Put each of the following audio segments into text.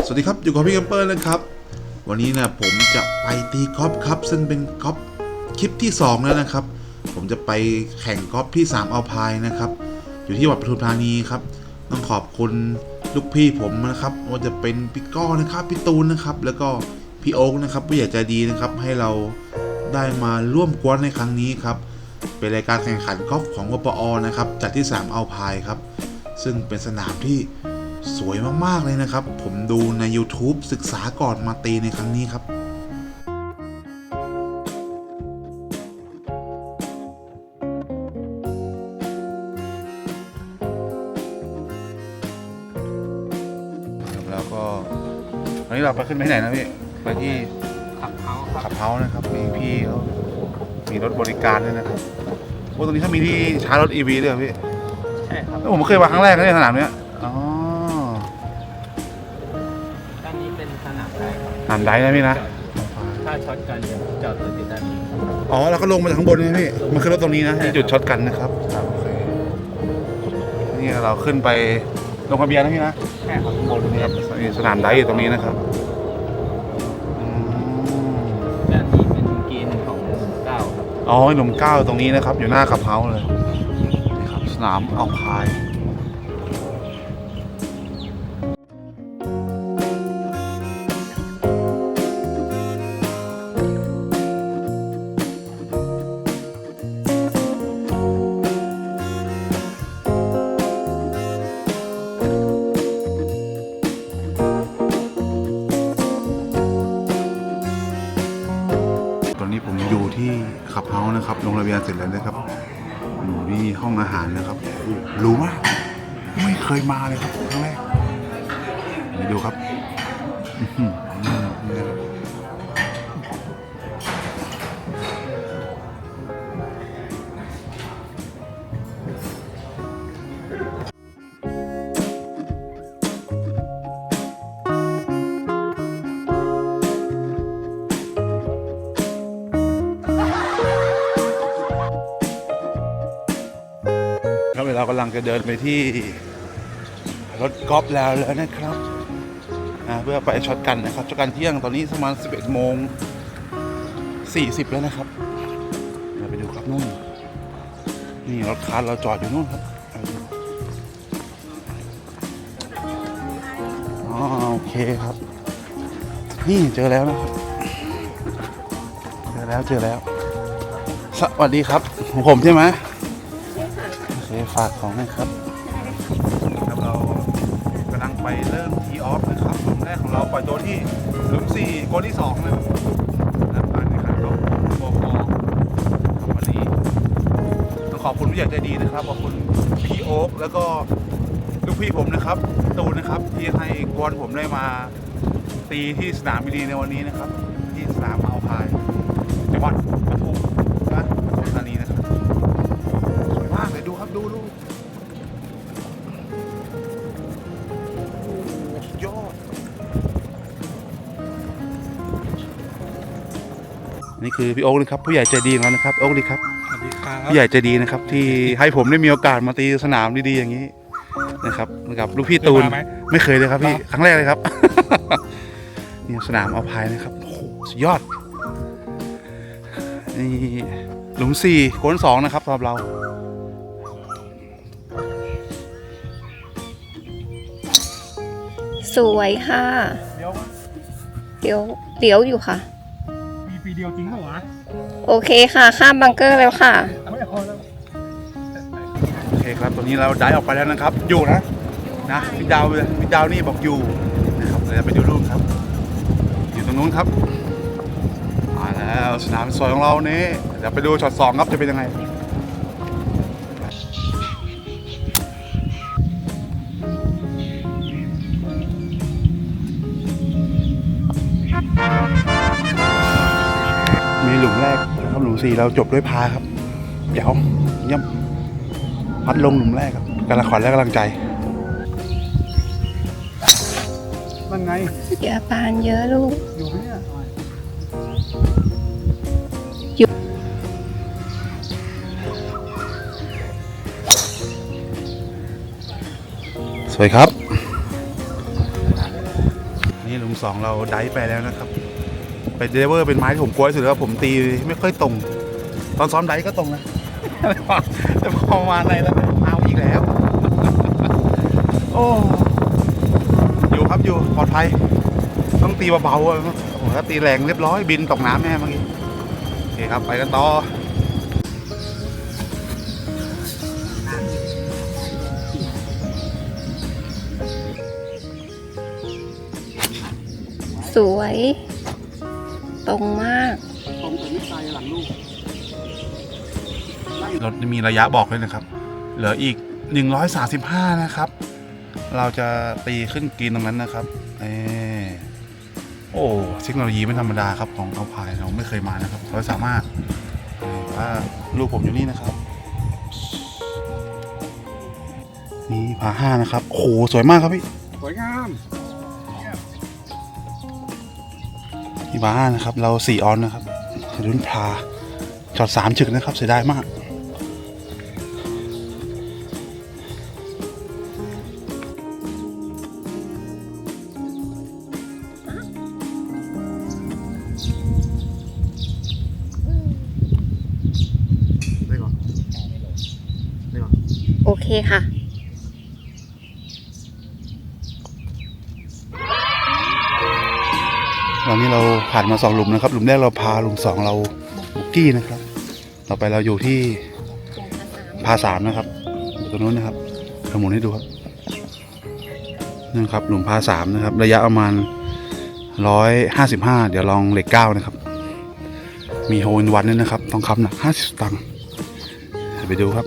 สวัสดีครับ อยู่กับพี่กัมเปอร์นะครับ วันนี้นะผมจะไปตีกอล์ฟครับ ซึ่งเป็นกอล์ฟคลิปที่ 2 แล้วนะครับ ผมจะไปแข่งกอล์ฟที่3เอาพายนะครับ อยู่ที่หวัดปทุมธานีครับ ต้องขอบคุณลูกพี่ผมนะครับว่าจะเป็นพี่ก้อนะครับพี่ตูนนะครับ แล้วก็พี่โอ๊กนะครับผู้ใหญ่ใจดีนะครับ ให้เราได้มาร่วมกวนในครั้งนี้ครับ เป็นรายการแข่งขันกอล์ฟของวปอนะครับ จัดที่ 3 เอาพายครับ ซึ่งเป็นสนามที่ สวยมากๆเลยนะครับ ผมดูใน YouTube ศึกษาก่อนมาตีในครั้งนี้ครับแล้วก็ตอนนี้เราไปขึ้นไปที่ไหนนะพี่ ไปที่ขับเขาครับขับเฮาส์นะครับ มีพี่เขามีรถบริการด้วยนะครับโอ้ตรงนี้เขามีที่ชาร์จรถ EV ด้วยเหรอพี่ ใช่ครับแล้วผมเคยมาครั้งแรกนะในสนามเนี้ยอ๋อามไดนะพี่นะ ถ้าช็อตกันจะจอดรถอยู่ด้านนี้อ๋อเราก็ลงมาจากข้างบนนี่พี่ มันคือรถตรงนี้นะที่จุดช็อตกันนะครับครับโอเคนี่เราขึ้นไปลงทะเบียนนะพี่นะใช่ครับข้างบนนี่เนี่คยรับนี่สนามไดอยู่ตรงนี้นะครับอืมด้านนี้เป็นกรีนของเก้าครับอ๋อหนุ่มเก้าตรงนี้นะครับ อยู่หน้าขับเฮาส์เลยนี่ครับสนามเอาพายำลังจะเดินไปที่รถกอล์ฟแล้วแล้วนะครับอ่าเพื่อไปช็อตกันนะครับช็อตกันเที่ยงตอนนี้ประมาณ 11 โมง 40 แล้วนะครับเดี๋ยวไปดูครับนู่น นี่รถคันเราจอดอยู่นู่นครับอ๋อโอเคครับ นี่เจอแล้วนะครับ เจอแล้วเจอแล้ว สวัสดีครับของผมใช่ไหม ฝากของให้ครับครับเรากำลังไปเริ่มทีออฟนะครับหลุมแรกของเราปล่อยตัวที่หลุมสี่โกลที่สองนะครับนะครับการแข่งขันรถบคอคอมมารีต้องขอบคุณผู้ใหญ่ใจดีนะครับขอบคุณพี่โอ๊คแล้วก็ลูกพี่ผมนะครับตูนนะครับที่ให้กวนผมได้มาตีที่สนามบินีในวันนี้นะครับ ที่สนามเอาพายจังหวัด นี่คือพี่โอ๊คนะครับผู้ใหญ่ใจดีของเรานะครับโอ๊คดีครับสวัสดีครับผู้ใหญ่ใจดีนะครับ ที่ให้ผมได้มีโอกาสมาตีสนามดีๆอย่างนี้นะครับกับลูกพี่ตูนเคยมาไหม ไม่เคยเลยครับพี่เหรอครั้งแรกเลยครับ นี่สนามเอาพายนะครับโอ้โหสุดยอดนี่หลุมสี่โค้นสองนะครับสำหรับเรา สวยค่ะ เดี๋ยวเดี๋ยวเดี๋ยวอยู่ค่ะมีปี เดียวจริงเหรอวะโอเคค่ะ ข้ามบังเกอร์แล้วค่ะ ไม่เอาแล้วโอเคครับตอนนี้เราได้ออกไปแล้วนะครับ อยู่นะนะพี่ดาวเลยพี่ดาวนี่บอกอยู่นะครับเดี๋ยวเราไปดูรูปครับ อยู่ตรงนู้นครับมาแล้วสนามสวยของเรานี่เดี๋ยวไปดูช็อตสองครับจะเป็นยังไง สี่เราจบด้วยพาครับเดี๋ยวเยี่ยมพัดลงหลุมแรกครับกำลังขวัญและกำลังใจมันไงอย่าปานเยอะลูก อยู่ไหมเนี่ยสวยครับ นี่ลุงสองเราได้ไปแล้วนะครับ ไปเดลิเวอร์เป็นไม้ที่ผมกลัวที่สุดแล้วผมตีไม่ค่อยตรง ตอนซ้อมได้ก็ตรงนะแต่พอมาอะไรแล้วเอาอีกแล้ว โอ้อยู่ครับอยู่ปลอดภัย ต้องตีเบาๆโอ้โหถ้าตีแรงเรียบร้อยบินตกน้ำแน่เมื่อกี้โอเคครับไปกันต่อสวย ตรงมาก ตรงต้นไม้หลังลูก ถมีระยะบอกเลยนะครับ เหลืออีก 135 นะครับ เราจะตีขึ้นกรีนตรงนั้นนะครับเออโอ้เทคโนโลยีไม่ธรรมดาครับของเอาพายเราไม่เคยมานะครับ เราสามารถเออว่าลูกผมอยู่นี่นะครับนี่พาห้านะครับโอ้โหสวยมากครับพี่สวยงามนี่พาห้านะครับ เราสี่ออนนะครับรุ่นพาช็อตสามฉึกนะครับเสียดายมากานมาสองหลุมนะครับ หลุมแรกเราพาหลุมสองเราบุกกี้นะครับ ต่อไปเราอยู่ที่พาสามนะครับอยู่ตรงนู้นนะครับเราหมุนให้ดูครับนั่ครับหลุมพาสามนะครับ ระยะประมาณร้อยห้าสิบห้าเดี๋ยวลองเหล็กเก้านะครับ มีโฮลวันด้วยนะครับทองคำหนักห้าสิบตังค์ไปดูครับ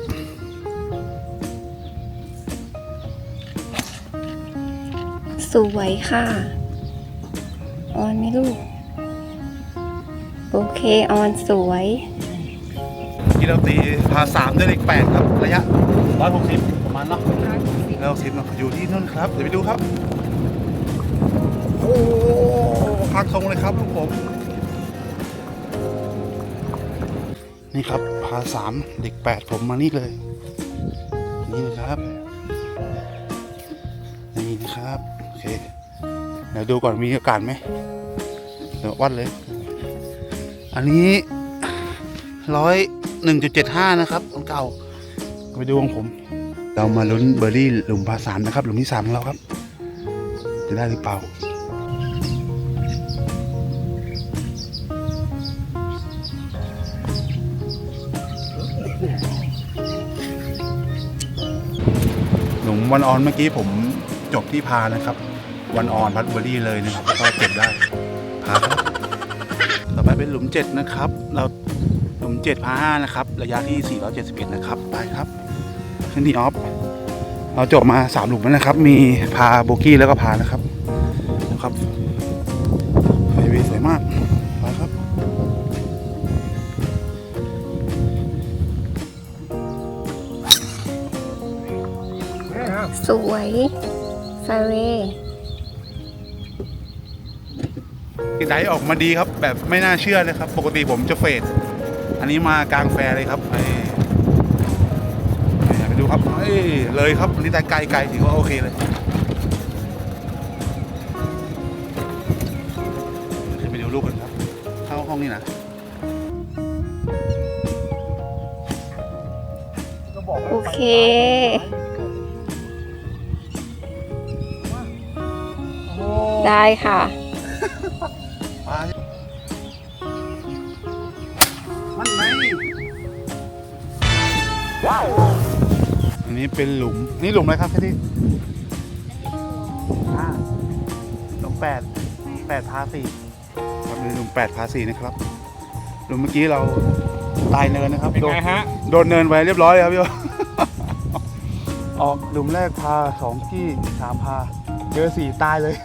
สวยค่ะ ออนไหมลูก โอเค ออนสวยที่เราตีพาสามด้วยเหล็กแปดครับ ระยะร้อยหกสิบประมาณเนาะร้อยหกสิบเนาะอยู่ที่นู่นครับ เดี๋ยวไปดูครับ โอ้พักทรงเลยครับลูกผมนี่ครับพาสามเด็กแปดผมมานี่เลย นี่นะครับ นี่นะครับ โอเคเดี๋ยวดูก่อนมีโอกาสไหมเดี๋ยววัดเลย อันนี้ร้อยหนึ่งจุดเจ็ดห้านะครับของเก่าไปดูของผม เรามาลุ้นเบอร์รี่หลุมพาสามนะครับ หลุมที่สามของเราครับ จะได้หรือเปล่าหลุมวันออนเมื่อกี้ผมจบที่พานะครับ วันออนพัดเบอร์รี่เลยนะครับก็เก็บได้พาครับ เป็นหลุมเจ็ดนะครับ เราหลุมเจ็ดพาห้านะครับ ระยะที่ 471 นะครับ ไปครับขึ้นที่ออฟ เราจบมาสามหลุมแล้วนะครับ มีพาโบกี้แล้วก็พานะครับนะครับไฮเวย์สวยมาก ไปครับสวยไฟเวย์ ไดออกมาดีครับ แบบไม่น่าเชื่อเลยครับ ปกติผมจะเฟดอันนี้มากลางแฟร์เลยครับไปไปดูครับเอ้ยเลยครับนี่แต่ไกลไกลถือว่าโอเคเลยขึ้นไปดูลูกกันครับ เข้าห้องนี่นะโอเคได้ค่ะ อันนี้เป็นหลุม นี่หลุมอะไรครับพี่ที่อ่าหลุมแปดแปดพาสี่ครับนี่หลุมแปดพาสี่นะครับ หลุมเมื่อกี้เราตายเนินนะครับเป็นโดนไงฮะโดนเนินไปเรียบร้อยเลยครับพี่ออกหลุมแรกพาสองที่สามพาเจอสี่ตายเลย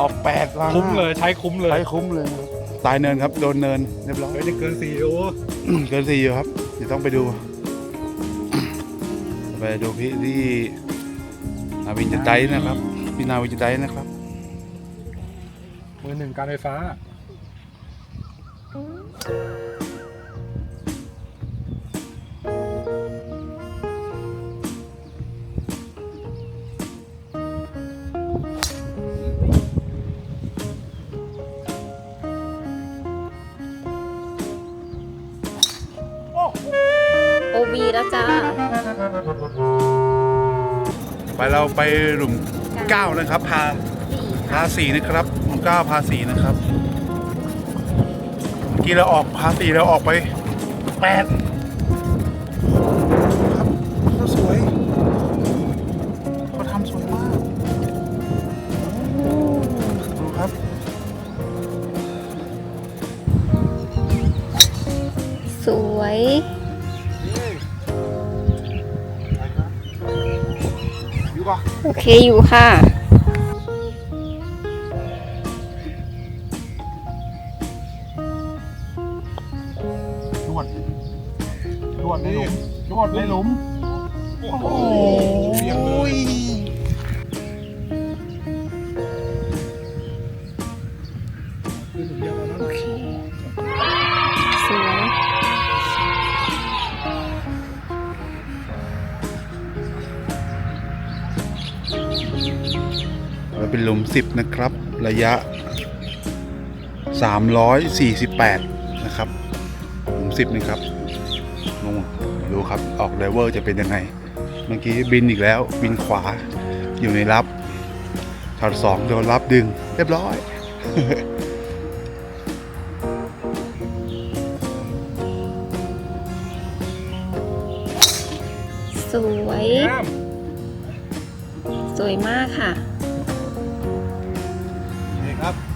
ออกแปดวางคุ้มเลยใช้คุ้มเลยใช้คุ้มเลยนะครับตายเนินครับ โดนเนินเรียบร้อยเฮ้ยนี่เกินสี่โอ้เกินสี่อยู่ครับ เดี๋ยวต้องไปดูไป ดูพี่ที่นาวินจะไดนะครับ พี่นาวินจะไดนะครับ มือหนึ่งการไฟฟ้า ไปเราไปหลุมเก้านะครับ พาพาสี่นะครับหลุมเก้าพาสี่นะครับเมื่อกี้เราออกพาสี่เราออกไปแปด เคอยู่ค่ะนวดนวดในหลุมนวดในหลุม โอ้โหยโอ เป็นหลุมสิบนะครับ ระยะ 348 นะครับหลุมสิบนะครับนู่นดูครับ ออกไดเวอร์จะเป็นยังไง เมื่อกี้บินอีกแล้ว บินขวา อยู่ในรับช็อตสองโดนรับดึง เรียบร้อยสวย สวยมากค่ะ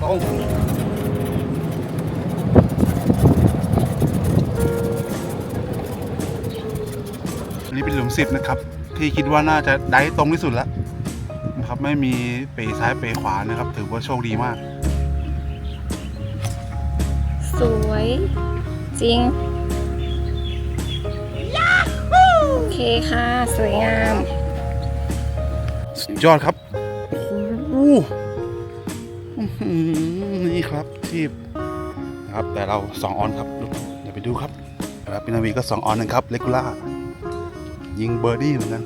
ตรงอันนี้เป็นหลุมสิบนะครับ ที่คิดว่าน่าจะได้ตรงที่สุดแล้วนะครับ ไม่มีเปซ้ายเปขวานะครับ ถือว่าโชคดีมาก สวย จริงโอเคค่ะ สวยงาม สุดยอดครับ โอ้โหอื้อหือ นี่ครับที่นะครับแต่เราสองออนครับเดี๋ยวไปดูครับนะครับพินาวีก็สองออนนะครับเลกูล่ายิงเบอร์ดี้เหมือนกัน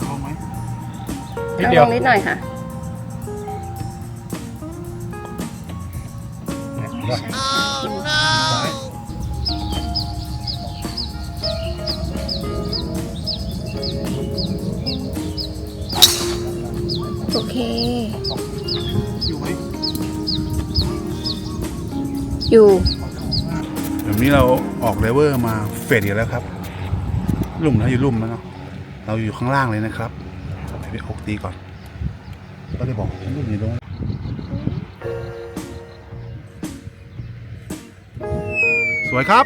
เอาไหมนิดต้องเดียลวงนิดหน่อยค่ะ โอเค อยู่ไหมอยู่เดี๋ยวนี้เราออกเลเวอร์มาเฟดอีกแล้วครับลุ่มนะอยู่ลุ่มนะเนาะเราอยู่ข้างล่างเลยนะครับไปไปอกตีก่อน ก็เลยบอกลุ่มอยู่ตรงสวยครับ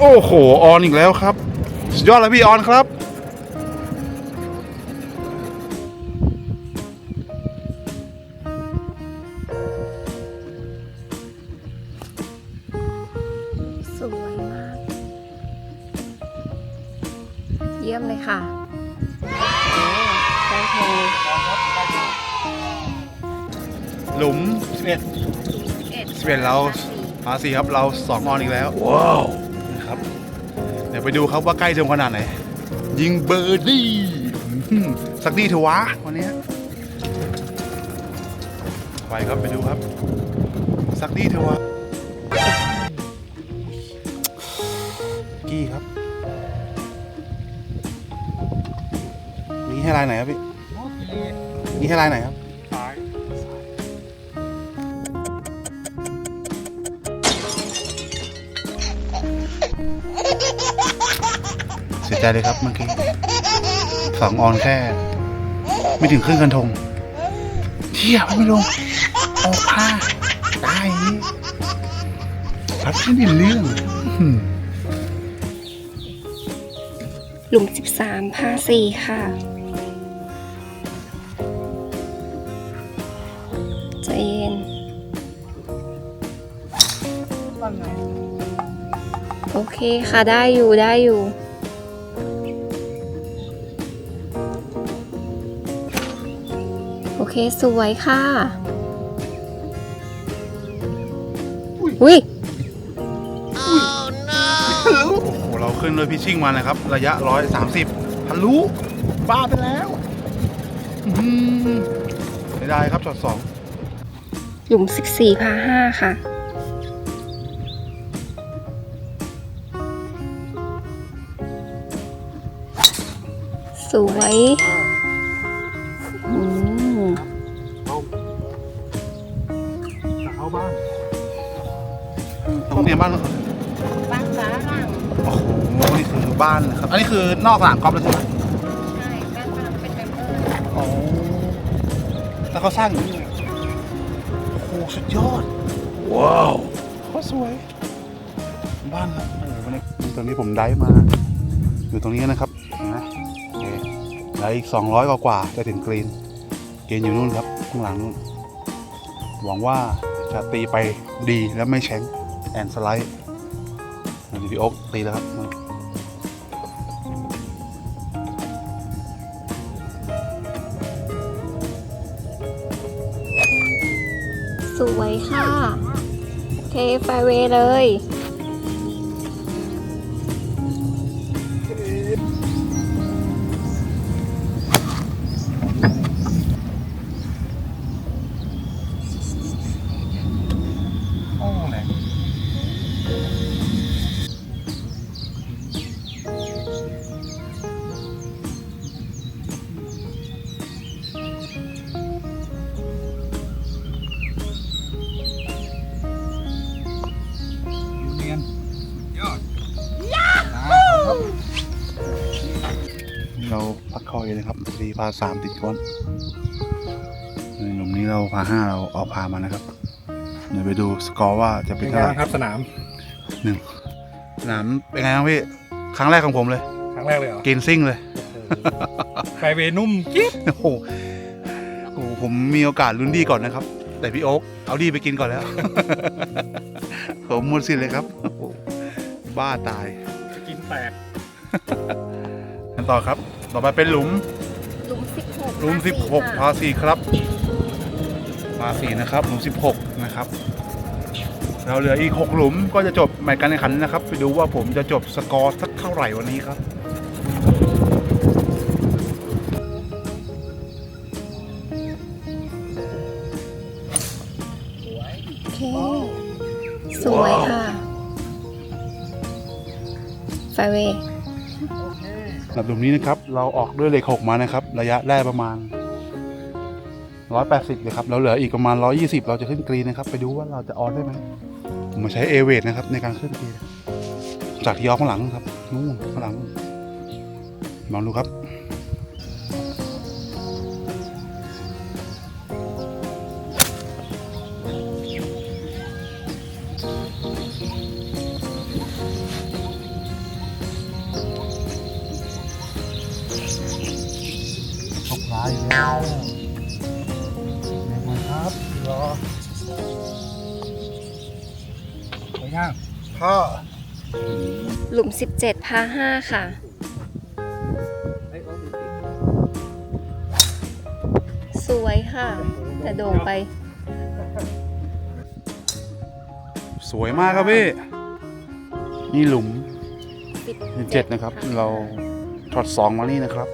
โอ้โห ออนอีกแล้วครับ สุดยอดเลยพี่ออนครับ สวยมาก เยี่ยมเลยค่ะโอ้ได้เพลงหลุม11 11เราพาสีครับเราสองออนอีกแล้ว ว้าวนะครับเดี๋ยวไปดูครับว่าใกล้จะขนาดไหน ยิงเบอร์ดี้สักดีเถอะวะวันนี้ไปครับไปดูครับ สักดีเถอะวะกี้ครับ นี่ให้ลายไหนครับพี่นี่ให้ลายไหนครับ เสียใจเลยครับเมื่อกี้สองออนแค่ ไม่ถึงครึ่งกันทงเที่ยไม่ลงออกผ้าได้อย่างนี้พัดไม่ได้เรื่องอื้อหือหลุม13พาสี่ค่ะใจนโอเคค่ะได้อยู่ได้อยู่ เคสวยค่ะอุ้ยโอ้โหเราขึ้นโดยพิชชิ่งมานะครับ ระยะ130ทะลุบ้าไปแล้วอื้อหือไม่ได้ครับช็อตสองหลุมสิบสี่พาห้าค่ะสวย บ้านเราบ้านฟ้าบ้างโอ้โหนี่คือบ้านนะครับ อันนี้คือนอกสนามกอล์ฟเลยใช่ไหมใช่บ้านฟ้าเป็นแบบเอออ๋อแล้วเขาสร้างอย่างนี้เลยโอ้โหสุดยอด ว้าวโคตรสวย บ้านครับโอ้โหวันนี้ตอนนี้ผมได้มา อยู่ตรงนี้นะครับเห็นไหมโอเคแล้วอีก 200 กว่ากว่าๆจะถึงกรีนกรีนอยู่นู่นครับข้างหลังนู่นหวังว่าจะตีไปดีและไม่แช้งแอนสไลด์ดีพี่โอ๊กตีแล้วครับสวยค่ะ เทไฟเวเลย พาสามติดก้นในหนุ่มนี้เราพาห้าเราเอาพามานะครับ เดี๋ยวไปดูสกอร์ว่าจะเป็เป็นนเท่าไงไหร่บ้างครับสนาม หนึ่งสนามเป็นไงบ้างพี่ ครั้งแรกของผมเลย ครั้งแรกเลยเหรอกินซิ่งเลยไฟเวย์นุ่มกิ๊บโอ้โหโอ้โหผมมีโอกาสลุ้นดีก่อนนะครับ แต่พี่โอ๊คเอาดีไปกินก่อนแล้ว ผมหมดสิทธิ์เลยครับโอ้โหบ้าตายจะกินแตกกันต่อครับ ต่อไปเป็นหลุม หลุมสิบหกหลุม16พาสี่ครับพาสี่นะครับหลุม16 นะครับ เราเหลืออีก 6 หลุมก็จะจบแมตช์การแข่งขันนะครับ ไปดูว่าผมจะจบสกอร์สักเท่าไหร่วันนี้ครับโอเคสวยค่ะไฟเว ย์สำหรับหลุมนี้นะครับ เราออกด้วยเหล็กหกมานะครับ ระยะแรกประมาณ180เลยครับแล้วเหลืออีกประมาณ120เราจะขึ้นกรีนนะครับ ไปดูว่าเราจะออนได้ไหมผมมาใช้เอเวทนะครับ ในการขึ้นกรีนจากที่ออกข้างหลังครับนู่นข้างหลังลองดูครับ ตกร้ายแล้วเด็กมันครับรอสวยงามพ่อหลุมสิบเจ็ดพาห้าค่ะ สวยค่ะ แต่โด่งไป สวยมากครับพี่ นี่หลุม 17เจ็ดนะครับ เราช็อตสองมานี่นะครับ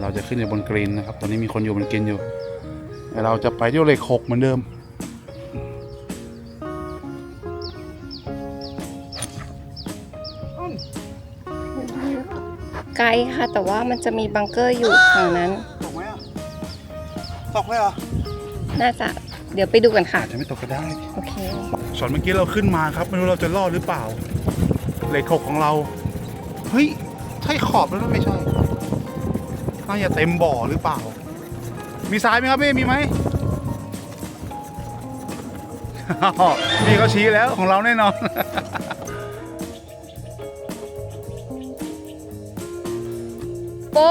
เราจะขึ้นอยู่บนกรีนนะครับ ตอนนี้มีคนอยู่บนกรีนอยู่แต่เราจะไปที่เลขหกเหมือนเดิม ไกลค่ะ แต่ว่ามันจะมีบังเกอร์อยู่ฝั่งนั้น ตกไหมอะ ตกเลยเหรอ น่าจะ เดี๋ยวไปดูกันค่ะ อาจจะไม่ตกก็ได้ โอเคช็อตเมื่อกี้เราขึ้นมาครับ ไม่รู้เราจะรอดหรือเปล่า เลขหกของเรา เฮ้ย ใช่ขอบแล้วนะไม่ใช่ น่าจะเต็มบ่อหรือเปล่า มีซ้ายไหมครับพี่มีไหมนี่เขาชี้แล้วของเราแน่นอน โอ้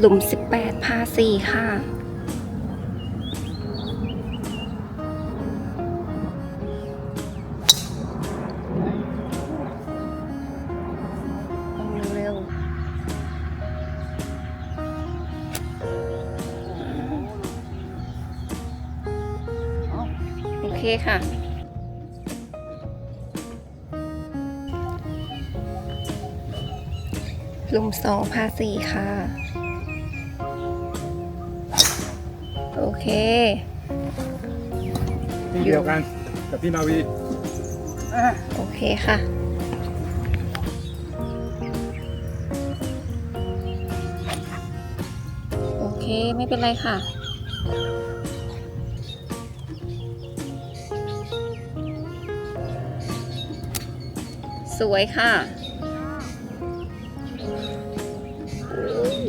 หลุม 18 พา 4 ค่ะ เร็วโอเคค่ะลุมสองพาสี่ค่ะ โอเค ที่เดียวกันกับพี่นาวีโอเคค่ะ โอเคไม่เป็นไรค่ะ สวยค่ะอุ๊ย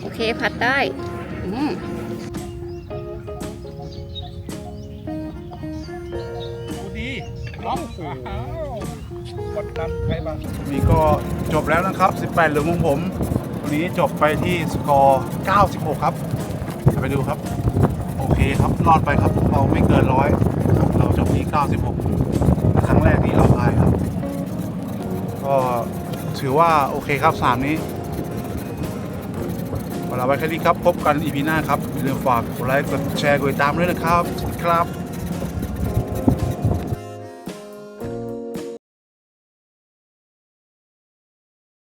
โอเค พัดได้ อืม ดีล็องกดดันใครบ้างนี่ก็จบแล้วนะครับ 18หลุมของผม วันนี้จบไปที่สกอร์ 96 ครับไปดูครับ โอเคครับรอดไปครับ เราไม่เกินร้อยเราจบที่ 96 ครั้งแรกที่เอาพายครับ ก็ถือว่าโอเคครับสามนี้เวลาไว้แค่นี้ครับ พบกันอีพีหน้าครับอย่าลืมฝากกดไลค์กดแชร์กดติดตามด้วยนะครับ ครับ